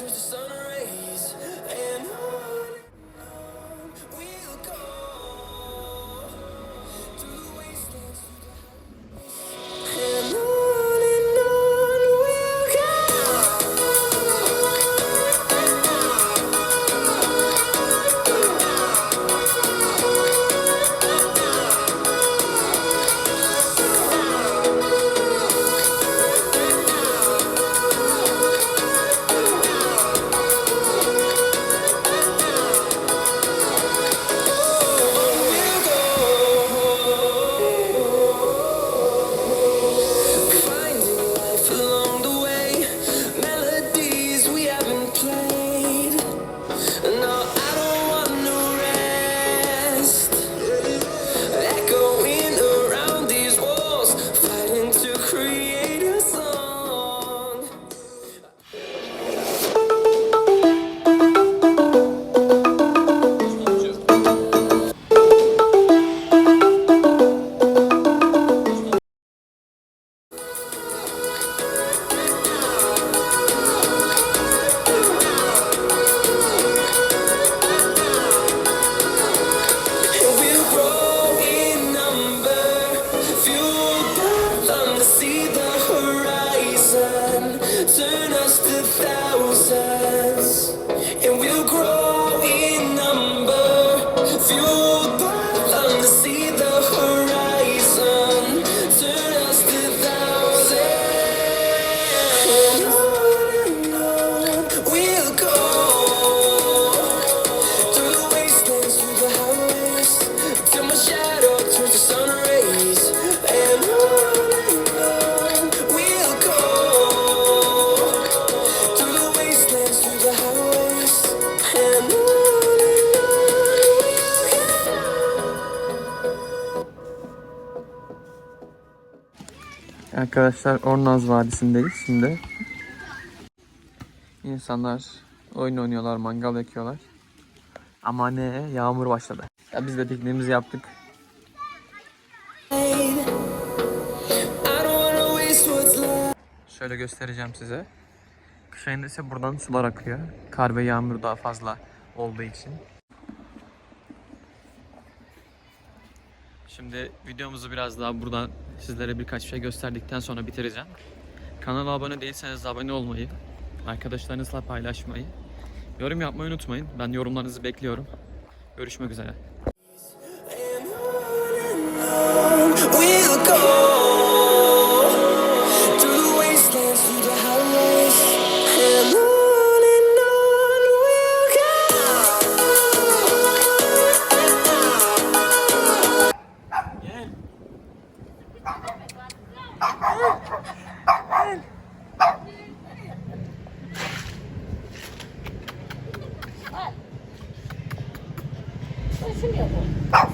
choose the sun few Arkadaşlar Ornaz Vadisi'ndeyiz şimdi. İnsanlar oyun oynuyorlar, mangal yakıyorlar. Ama ne? Yağmur başladı. Ya biz de pikniğimizi yaptık. Şöyle göstereceğim size. Kış ayında ise buradan sular akıyor. Kar ve yağmur daha fazla olduğu için. Şimdi videomuzu biraz daha buradan sizlere birkaç şey gösterdikten sonra bitireceğim. Kanala abone değilseniz de abone olmayı, arkadaşlarınızla paylaşmayı, yorum yapmayı unutmayın. Ben yorumlarınızı bekliyorum. Görüşmek üzere. 哎，我去灭火。